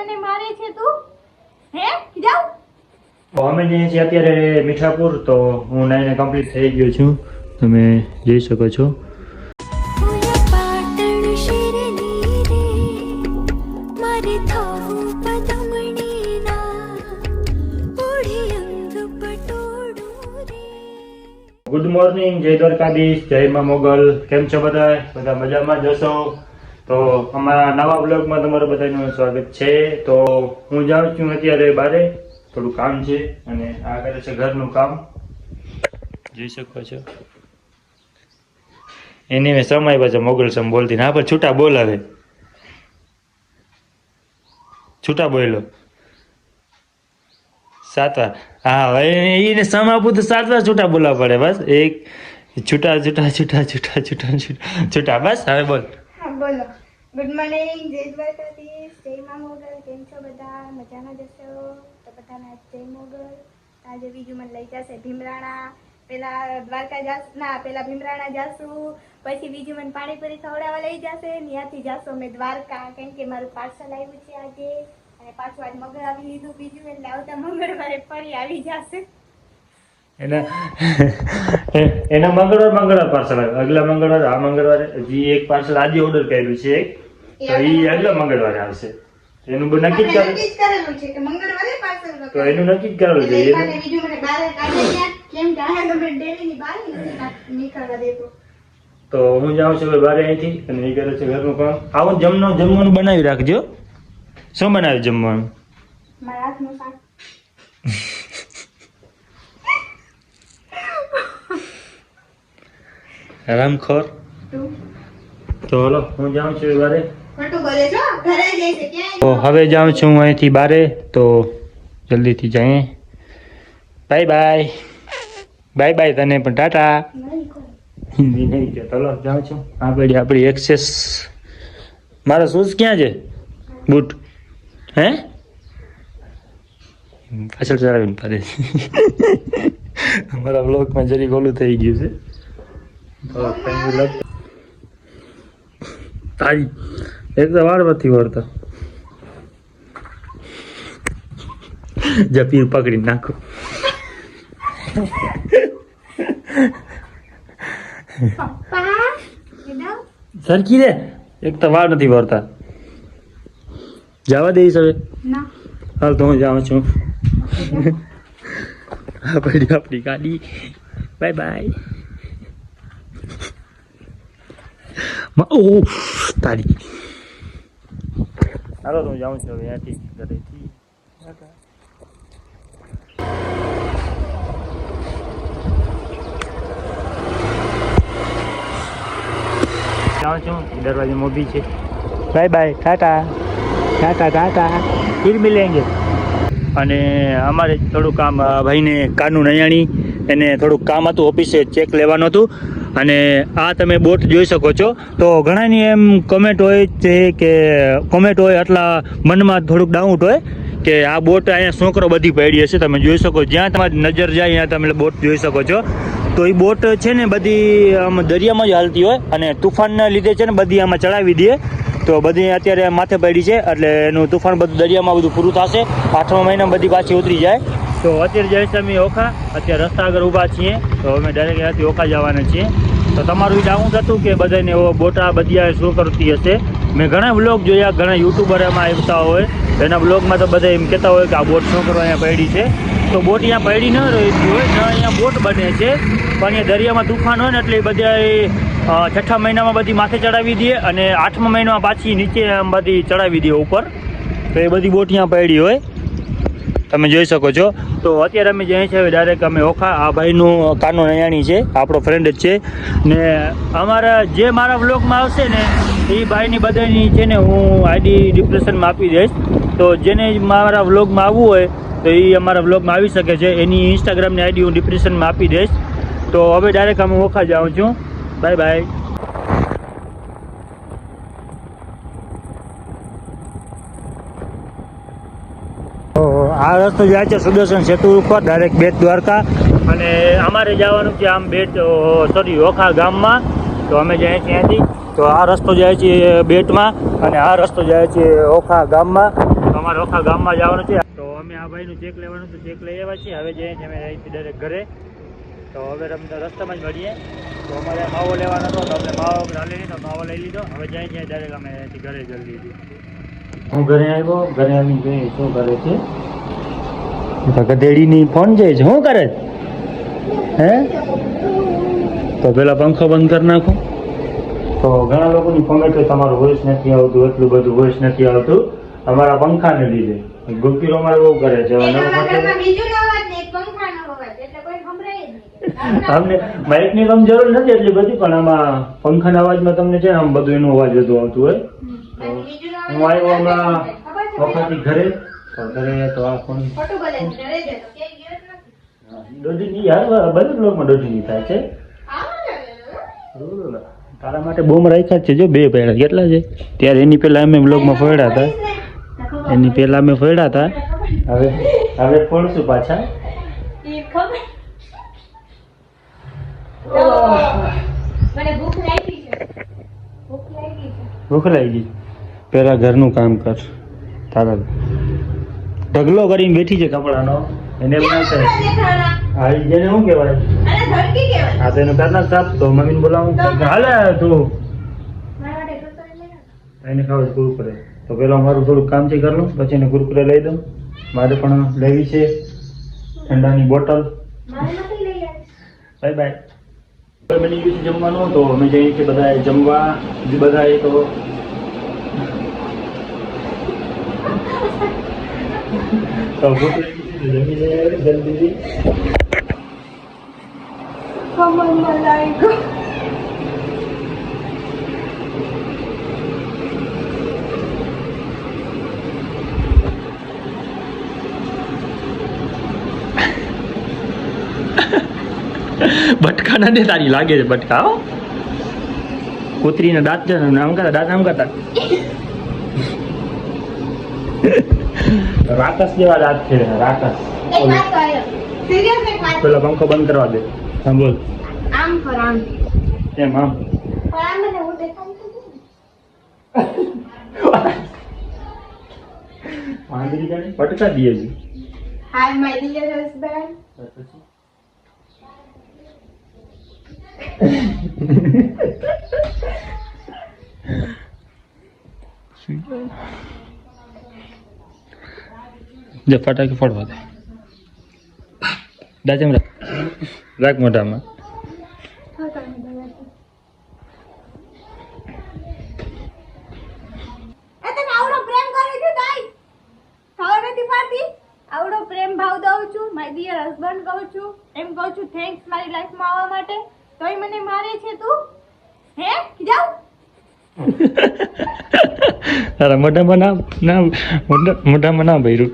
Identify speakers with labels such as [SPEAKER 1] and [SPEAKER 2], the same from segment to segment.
[SPEAKER 1] મને મારે છે તું? હે? જાવ
[SPEAKER 2] અમે જે છે અત્યારે મીઠાપુર તો હું નાઈને કમ્પ્લીટ થઈ ગયો છું. તમે જઈ શકો છો. ગુડ મોર્નિંગ જય દ્વારકાધીશ જય મા મોગલ. કેમ છો બધા? બધા મજામાં જશો તો અમારા નવા બ્લોગમાં તમારું બધાનું સ્વાગત છે. તો હું જાઉં છું અત્યારે બારે. થોડું કામ છે અને આ કરે છે ઘરનું કામ. જોઈ શકો છો. એની મેં સમય પાછો મોગલ સમ બોલતી ના. પણ છૂટા બોલાવે. છૂટા બોલો સાત વાર હા, હવે એને સમ આપું તો સાત વાર છૂટા બોલવા પડે. બસ, એક છૂટા છૂટા છૂટા છૂટા છૂટા છૂટા છૂટા. બસ, હવે બોલ.
[SPEAKER 1] બોલો. ગુડ મોર્નિંગ જય દ્વારકાધીશ જય મા મોગલ કેમ છો બધા? મજામાં જશો તો બધાના જય મોગલ. આજે બીજું મને લઈ જશે ભીમરાણા. પેલા દ્વારકા જાસ ના, પેલા ભીમરાણા જાશું. પછી બીજું મને પાણીપુરી ખવડાવવા લઈ જશે. ત્યાંથી જાશો અમે દ્વારકા. કેમ કે મારું પાર્સલ આવ્યું છે આજે. અને પાછું આજ મંગળાવી લીધું બીજું. એટલે આવતા મંગળવારે ફરી આવી જશે.
[SPEAKER 2] એના એના મંગળવાર મંગળવાર પાર્સલ આવ્યું. આગલા મંગળવાર આ મંગળવારે હજી એક પાર્સલ આજે ઓર્ડર કર્યું છે એક. તો એ આગલા મંગળવારે આવશે. એનું બ- નક્કી જ કરેલું
[SPEAKER 1] છે કે મંગળવારે પાર્સલ
[SPEAKER 2] તો એનું નક્કી જ કરેલું છે એનું
[SPEAKER 1] બીજું મને બહાર કાઢી કેમ કે આ તમે ડેલીની બહાર નીકળવા દેતો.
[SPEAKER 2] તો હું જાઉં છું હવે બારે અહીંથી અને એ કરે છે ઘરનું કામ. આવું જમવાનું જમવાનું બનાવી રાખજો. શું બનાવ્યું જમવાનું? રામખોર.
[SPEAKER 1] તો?
[SPEAKER 2] હલો હું જાઉં છું બારે. તો હવે જાઉં છું હું અહીંથી બારે તો જલ્દીથી જઈએ. Bye bye. બાય બાય તને પણ ટાટા.
[SPEAKER 1] નહીં કોઈ.
[SPEAKER 2] હિન્દી નહીં કે ચલો જાઉં છું. આ પડી આપણી એક્સેસ મારા શૂઝ ક્યાં છે? બૂટ. હે? પાછળ ચડાવીને પાડે. અમારા બ્લોગમાં જરીક ઓલું થઈ ગયું છે. તો કંઈ લગ તારી. એક તો વાળ નથી વળતા. જપીર પકડી નાખો. સરખી રે. એક તો વાળ નથી વળતા. જવા દઈશ હવે. હાલ તો હું જાઉં છું. આ પડી આપણી ગાડી. Bye bye. ઓ તારી. હાલો તો હું જાઉં છું હવે અહીંયાથી ઘરેથી. જાઉં છું દરવાજે મોભી છે. Bye bye tata. Tata Tata. ફિર મિલેંગે. અને અમારે થોડું કામ ભાઈને કાનું નયાણી એને થોડુંક કામ હતું ઓફિસે ચેક લેવાનું હતું. અને આ તમે બોટ જોઈ શકો છો. તો ઘણાની એમ કમેન્ટ હોય છે કે કોમેન્ટ હોય આટલા મનમાં થોડુંક ડાઉટ હોય કે આ બોટ અહીંયા છોકરો બધી પડી હશે, તમે જોઈ શકો. જ્યાં તમારી નજર જાય, ત્યાં તમે બોટ જોઈ શકો છો. તો એ બોટ છે ને બધી આમ દરિયામાં જ હાલતી હોય અને તુફાનના લીધે છે ને બધી આમાં ચડાવી દે. તો બધી અત્યારે માથે પડી છે, એટલે એનું તુફાન બધું દરિયામાં બધું પૂરું થશે. આઠમા મહિનામાં બધી પાછી ઉતરી જાય. તો અત્યારે છે અમે ઓખા, અત્યારે રસ્તા આગળ ઊભા છીએ. તો અમે ડાયરેક્ટ ત્યાંથી ઓખા જવાના છીએ. તો તમારું એ ડાઉટ હતું કે બધાને બોટા બધિયા શું કરતી હશે. મેં ઘણા બ્લોગ જોયા, ઘણા યુટ્યુબર એમાં આવતા હોય. એના બ્લોગમાં તો બધા એમ કહેતા હોય કે આ બોટ શું કરવા અહીંયા પડી છે. તો બોટ અહીંયા પડી ન રહેતી હોય, ન અહીંયા બોટ બને છે. પણ અહીંયા દરિયામાં તુફાન હોય ને એટલે બધા છઠ્ઠા મહિનામાં બધી માથે ચડાવી દે અને આઠમા મહિનામાં પાછી નીચે બધી ચડાવી દે ઉપર. તો એ બધી બોટ અહીંયા પડી હોય. તમે જોઈ શકો છો. તો અત્યારે અમે જઈએ છીએ ડાયરેક્ટ અમે ઓખા, આ ભાઈનું કાનો નયાણી છે, આપણો ફ્રેન્ડ જ છે. ને અમારા જે મારા બ્લોગમાં આવશે ને, એ ભાઈની બધાની છે ને, હું આઈડી ડિપ્રેશનમાં આપી દઈશ. તો જેને મારા વ્લોગમાં આવવું હોય, તો એ અમારા વ્લોગમાં આવી શકે છે. એની ઇન્સ્ટાગ્રામની આઈડી હું ડિપ્રેશનમાં આપી દઈશ. તો હવે ડાયરેક્ટ અમે ઓખા જાઉં છું. બાય બાય તો આ રસ્તો જાય છે, સુદર્શન સેતુ ઉપર ડાયરેક્ટ બેટ દ્વારકા. અને અમારે જવાનું છે આમ બેટ સોરી ઓખા ગામમાં. તો અમે જઈએ છીએ અહીંથી તો આ રસ્તો જાય છે બેટમાં. અને આ રસ્તો જાય છે, ઓખા ગામમાં. તો અમારે ઓખા ગામમાં જવાનું છે. તો અમે આ ભાઈનું ચેક લેવાનું તો ચેક લઈ આવ્યા છીએ. હવે જઈએ છીએ અમે અહીંથી ડાયરેક્ટ ઘરે. તો હવે અમને રસ્તામાં જ મળીએ. તો અમારે માવો લેવાનો હતો, તો અમને માવો લઈ લીધો, માવો લઈ લીધો. હવે જઈએ છીએ ડાયરેક્ટ અમે અહીંથી ઘરે જલ્દી હું ઘરે આવ્યો, ઘરે આવીને જોઈએ શું ઘરે છે તો ગધેડીની ફોન જાય છે શું કરે હે? તો પેલા પંખો બંધ કરી નાખો. તો ઘણા લોકોની કોમેન્ટ હોય તમારું વોઇસ નથી આવતું એટલું બધું વોઇસ નથી આવતું. અમારા પંખાને લીધે. ગુપ્તીરો અમારે બહુ કરે છે અમને
[SPEAKER 1] માઇક
[SPEAKER 2] પંખો-
[SPEAKER 1] ન અવાજ ને એક પંખાનો અવાજ એટલે કોઈ સંભળાય જ નહીં.
[SPEAKER 2] અમને માઇકની કમ જરૂર નથી એટલી બધી પણ આમાં પંખાના અવાજમાં તમને છે આમ બધું એનો અવાજ બધું આવતું હોય. હું આવ્યો હમણાં વખતથી ઘરે. તો આ યાર બધા થાય છે. તારા માટે બોમ રાખ્યા જ છે જો બે પહેલા કેટલા છે? ત્યારે એની પહેલાં અમે બ્લોગમાં ફોડ્યા હતા. એની પહેલાં અમે ફોડ્યા હતા. હવે હવે ફોડશું પાછા.
[SPEAKER 1] ઈ ખબર? મને ભૂખ લાગી છે. ભૂખ લાગી છે.
[SPEAKER 2] ભૂખ લાગી. ગઈ પેલા ઘરનું કામ કર તારા ઢગલો કરીને બેઠી છે કપડાનો. એને
[SPEAKER 1] કપડાં દેખાડા.
[SPEAKER 2] હા એને જેને શું કહેવાય. હા તો એનો કરના સાફ તો મમ્મીને બોલાવું હાલે તું. એને ખાવ ગુરુકુરે તો પેલા મારું થોડુંક કામ છે કરું પછી એને ગુરુકુરે લઈ દઉં. મારે પણ લેવી છે ઠંડાની બોટલ. Bye bye. બની ગયું છે જમવાનું તો અમે જઈએ છીએ બધા જમવા. બધા એ તો તો જમી દે તારી લાગે છે બટકા હો. કૂતરીના દાંત આમ કરતા, દાંત આમ કરતા. રાકસ જેવા દાંત છે રાકસ
[SPEAKER 1] વાત.
[SPEAKER 2] પેલા પંખો બંધ કરવા દે. હા બોલ
[SPEAKER 1] આમ કર આમ.
[SPEAKER 2] એમ આમ
[SPEAKER 1] મને હું.
[SPEAKER 2] પટકા દઈએ છે.
[SPEAKER 1] My dear husband.
[SPEAKER 2] જે ફટાકી ફોડવા દે. દાજમ રાખ. રાખ મોઢામાં.
[SPEAKER 1] આવડો પ્રેમ ભાવ દઉં છું મારી ડિયર હસબન્ડ કહું છું એમ કહું છું થેન્ક્સ મારી લાઈફમાં આવવા માટે. તોય મને મારે છે તું? હે? જાવ
[SPEAKER 2] તારા મોઢામાં ના ના મોઢા મોઢામાં ના ભર્યું.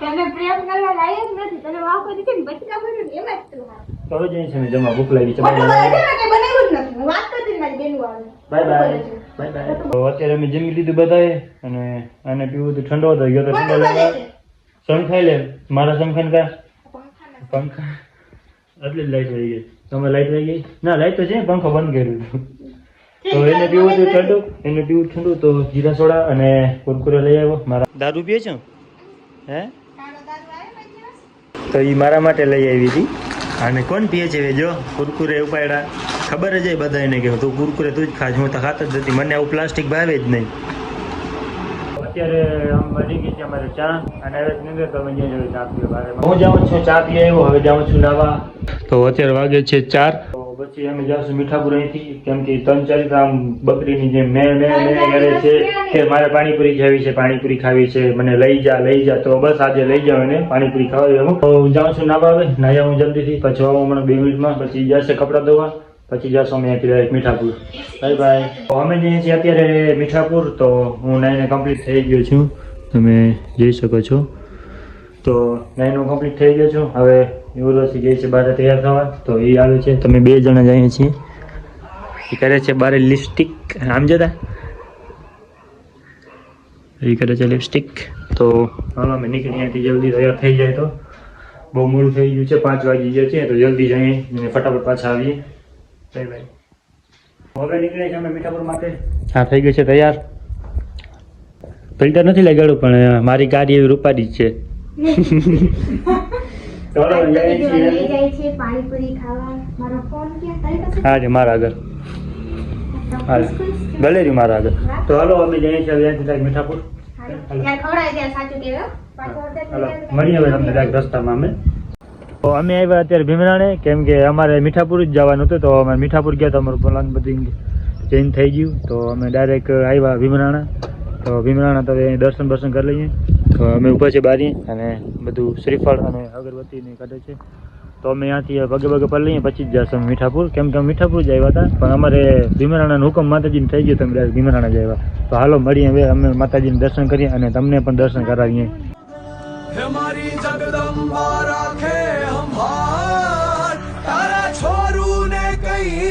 [SPEAKER 1] તને પ્રેમ કરવા લાયક નથી તને વાવ કરી છે ને બચકા ભર્યું ને એમાં જ તું હાર.
[SPEAKER 2] તો હવે જઈએ છીએ અમે જમવા ભૂખ લાગી છે.
[SPEAKER 1] ખોટું
[SPEAKER 2] બાય
[SPEAKER 1] બોલે છે ને કે બનાવ્યું જ નથી. હું વાત કરતી હતી મારી બેનું આવે.
[SPEAKER 2] બાય બાય બાય તો અત્યારે અમે જમી લીધું બધાએ અને આને પીવું હતું ઠંડો હતો ગયો તો ઠંડો
[SPEAKER 1] ખોટું બોલે
[SPEAKER 2] લેવા
[SPEAKER 1] છે
[SPEAKER 2] સમ ખાઈ લે મારા સમ ખાઈને કા પંખા. એટલી જ લાઈટ વહી ગઈ. તમે લાઈટ વહી ગઈ? ના લાઈટ તો છે પંખો બંધ કર્યું તો એને પીવું હતું ઠંડુ એને પીવું ઠંડુ તો જીરા સોડા અને કુરકુરે લઈ આવ્યો મારા દારૂ પીએ છો? હે?
[SPEAKER 1] કાળો દારૂ આવે મારી પાસે?
[SPEAKER 2] તો એ મારા માટે લઈ આવી હતી. અને કોણ પીએ છે જો કુરકુરે ઉપાડ્યા. ખબર જ બધાને બધા એને કે તું કુરકુરે તું જ ખાજ હું તો ખાતો જ નથી. મને આવું પ્લાસ્ટિક ભાવે જ નહીં. અત્યારે આમ બની ગઈ છે અમારે ચા અને હવે નીકળે તમે અમે જઈએ ચા પીવા બારે. હું જાઉં છું ચા પી આવ્યો હવે જાઉં છું નાવા. તો અત્યારે વાગે છે ચાર. તો પછી અમે જાશું મીઠાપુર અહીંથી કેમ કે ત્રણ ચાર આમ બકરીની જે મેં મેં મેં કરે છે કે મારે પાણીપુરી ખાવી છે પાણીપુરી ખાવી છે મને લઈ જા લઈ જા તો બસ આજે લઈ જાવ એને પાણીપુરી ખાવા હું તો હું જાઉં છું નાવા હવે નાહી હું જલ્દીથી પછી આવું હમણાં બે મિનિટમાં પછી જશે કપડાં ધોવા. પછી જશો અમે અહીંથી મીઠાપુર. બાય તો અમે જઈએ છીએ અત્યારે મીઠાપુર, તો હું નાઈને કમ્પ્લીટ થઈ ગયો છું. તમે જઈ શકો છો. તો નાઈનો કમ્પ્લીટ થઈ ગયો છું. હવે યુવરાજથી જઈએ છે બહાર તૈયાર થવા. તો એ આવે છે. તમે બે જણા જઈએ છીએ. એ કરે છે બારે લિપસ્ટિક આમ જતા? એ કરે છે લિપસ્ટિક તો હાલો, અમે નીકળી અહીંયાથી. જલ્દી તૈયાર થઈ જાય તો. બહુ મોડું થઈ ગયું છે. પાંચ વાગી ગયા છે. તો જલ્દી જઈએ ફટાફટ પાછા આવીએ. બાય બાય હવે નીકળે છે અમે મીઠાપુર માટે. હા થઈ ગયું છે તૈયાર. ફિલ્ટર નથી લગાડ્યું પણ મારી ગાડી એવી રૂપાડી જ છે. હાલો, હા છે મારા આગળ. હા ગલેરી મારા આગળ. તો હાલો અમે જઈએ છીએ ત્યાંથી direct મીઠાપુર.
[SPEAKER 1] હાલો.
[SPEAKER 2] હાલો. મળીએ હવે તમને રસ્તામાં અમે. તો અમે આવ્યા અત્યારે ભીમરાણે, કેમ કે અમારે મીઠાપુર જ જવાનું હતું, તો અમે મીઠાપુર ગયા તો અમારું પ્લાન બધું ચેન્જ થઈ ગયું. તો અમે ડાયરેક્ટ આવ્યા ભીમરાણા. તો ભીમરાણા તો દર્શન બર્શન કરી લઈએ. તો અમે ઊભા છે બારી અને બધું શ્રીફળ અને અગરબત્તી ને કાઢે છે. તો અમે ત્યાંથી પગે પગે પર લઈએ પછી જ જશું મીઠાપુર. કેમ કે મીઠાપુર જ આવ્યા હતા, પણ અમારે ભીમરાણાનો હુકમ માતાજીને થઈ ગયો તમે ભીમરાણા જ આવ્યા. તો હાલો, મળીએ હવે અમે માતાજીને દર્શન કરીએ અને તમને પણ દર્શન કરાવીએ.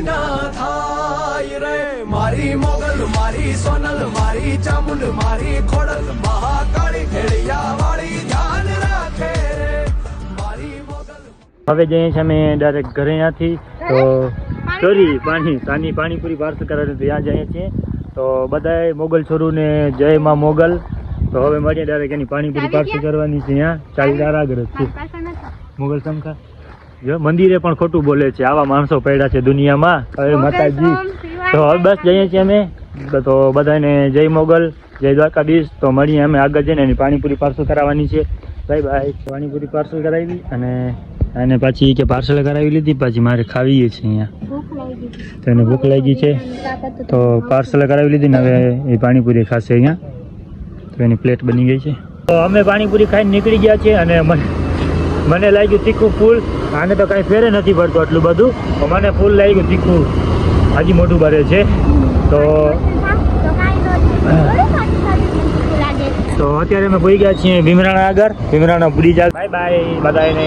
[SPEAKER 3] ના થાય રે. મારી મોગલ મારી સોનલ મારી ચામુંડ મારી ખોડલ મહાકાળી ખેડિયા વાળી ધ્યાન રાખે રે. મારી મોગલ
[SPEAKER 2] હવે જઈએ છે અમે ડાયરેક્ટ ઘરે ત્યાંથી તો ચોરી પાણી સાની પાણીપુરી પાર્સલ કરવાની ત્યાં જઈએ છીએ. તો બધાએ મોગલ છોરુને જય માં મોગલ. તો હવે મળીએ ડાયરેક્ટ એની પાણીપુરી પાર્સલ કરવાની છે ત્યાં ચાલીદાર આગળ છે મોગલ સમખા જો મંદિરે પણ ખોટું બોલે છે. આવા માણસો પડ્યા છે દુનિયામાં. હવે માતાજી તો હવે બસ જઈએ છીએ અમે. તો બધાને જય મોગલ જય દ્વારકાધીશ. તો મળીએ અમે આગળ જઈને. એની પાણીપુરી પાર્સલ કરાવવાની છે. ભાઈ ભાઈ પાણીપુરી પાર્સલ કરાવી અને અને પાછી કે પાર્સલ કરાવી લીધી. પછી મારે ખાવીએ છે અહીંયા. તો એને ભૂખ લાગી છે. તો પાર્સલ કરાવી લીધી ને હવે એ પાણીપુરી ખાશે અહીંયા. તો એની પ્લેટ બની ગઈ છે. તો અમે પાણીપુરી ખાઈને નીકળી ગયા છે અને મને મને લાગ્યું તીખું ફૂલ. આને તો કાંઈ ફેરે નથી પડતું આટલું બધું. મને ફૂલ લાગ્યું તીખું હજી મોટું ભરે છે. તો
[SPEAKER 1] તો
[SPEAKER 2] અત્યારે અમે પોઈ ગયા છીએ ભીમરાણા આગળ. ભીમરાણા પૂરી જાય બાય બાય બધાને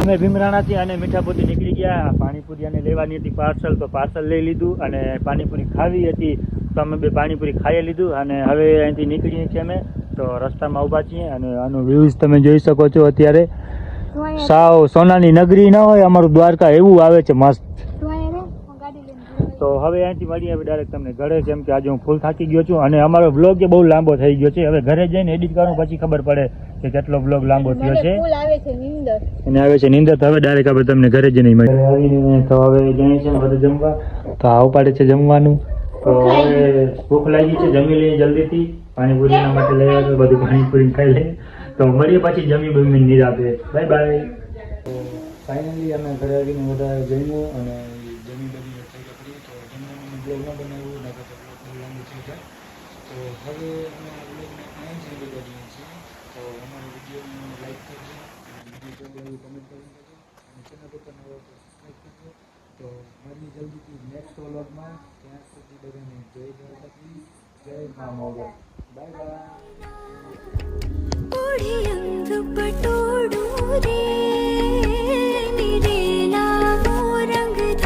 [SPEAKER 2] અમે ભીમરાણાથી અને મીઠાપુરી નીકળી ગયા. પાણીપુરી અને લેવાની હતી પાર્સલ તો પાર્સલ લઈ લીધું અને પાણીપુરી ખાવી હતી. તો અમે બે પાણીપુરી ખાઈ લીધું અને હવે અહીંથી નીકળીએ છીએ અમે. તો રસ્તામાં ઊભા છીએ અને આનો વ્યૂઝ તમે જોઈ શકો છો અત્યારે. સાવ સોનાની નગરી ન હોય અમારું દ્વારકા એવું આવે છે મસ્ત.
[SPEAKER 1] તું
[SPEAKER 2] હવે અહીંથી મળીએ હવે ડાયરેક્ટ તમને ઘરે કેમ કે આજે હું ફૂલ થાકી ગયો છું અને અમારો બ્લોગ જે બહુ લાંબો થઈ ગયો છે. હવે ઘરે જઈને એડિટ કરું પછી ખબર પડે કે કેટલો બ્લોગ લાંબો થયો છે.
[SPEAKER 1] મને આવે છે નીંદર.
[SPEAKER 2] અને આવે છે નિંદર તો હવે ડાયરેક્ટ આપણે તમને ઘરે જઈને મળીએ આવીને તો હવે જઈએ છે બધું જમવા. તો આવું પાડે છે જમવાનું. તો હવે ભૂખ લાગી છે જમી લઈએ જલ્દીથી. પાણીપુરીના માટે લઈ આવ્યો બધું પાણીપુરી ખાઈ લઈએ. તો મળીએ પછી જમી બમી નિરાતે. Bye bye. ફાઇનલી અમે ઘરે આવીને બધા જમ્યું અને જમી બમી થઈ ગઈ તો જમવાનું બ્લોગ ન બનાવ્યું, નકર તો બ્લોગ લાંબુ થઈ જાય. તો હવે અમે બ્લોગને અહીં જ વિદાય કરીએ છીએ. તો અમારો વીડિયો લાઈક કરજો વીડિયો એવું કમેન્ટ કરી દેજો. અને ચેનલ પર નવો સબસ્ક્રાઈબ કરજો. તો મળીએ જલ્દીથી નેક્સ્ટ વ્લોગમાં ત્યાં સુધી બધાને જય દ્વારકાધીશ. ஒளியந்து பட்டோடூரே